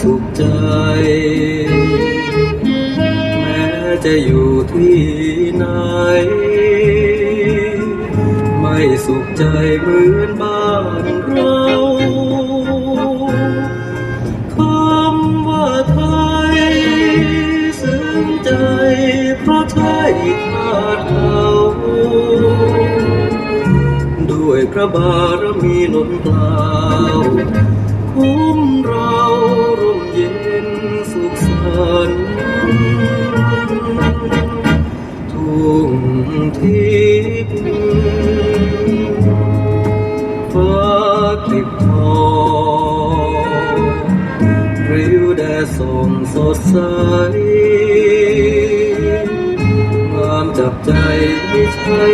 สุขใจ แม้จะอยู่ที่ไหน ไม่สุขใจเหมือนบ้าน ขาดเขาด้วยพระบารมีล้นเกล้าวคุ้มเราร่มเย็นสุขสันต์ทุ่งทิพย์ฟ้าคลิบทองริ้วแดดส่องสดใส ไม่ใช่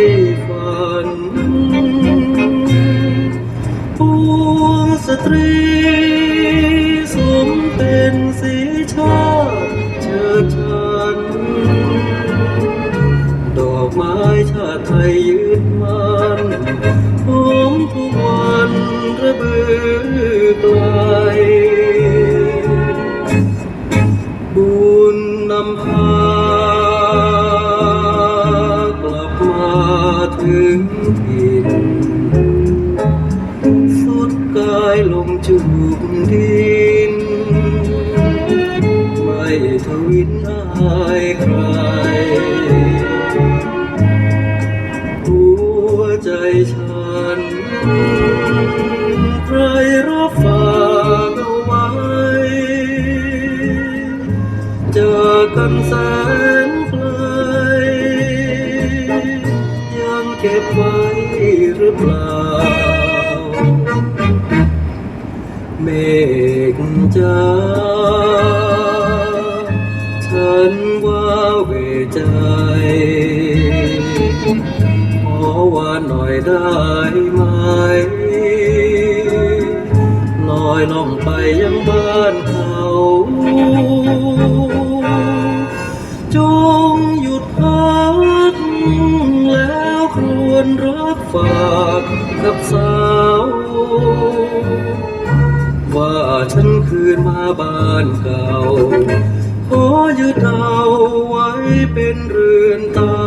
ฝันปวงสตรีสมเป็นสีชาติเชิดชัน ดอกไม้ชาติไทยยืนมันหอมทุกวันระเบือไกลบุญนำพา ถึงถิ่นสุดกายลงจุกดิน ไม่ทวินอายใคร หัวใจฉัน ใครรับฝากเอาไว้ เจากกันแสน ไว้หรือเปล่า เมฆจ้าฉันว่าเวใจ ขอว่าหน่อยได้ไหมลอยล่องไปยังบ้าน ฝากกับสาวว่าฉันคืนมาบ้านเก่า ขอยึดเอาไว้เป็นเรือนตา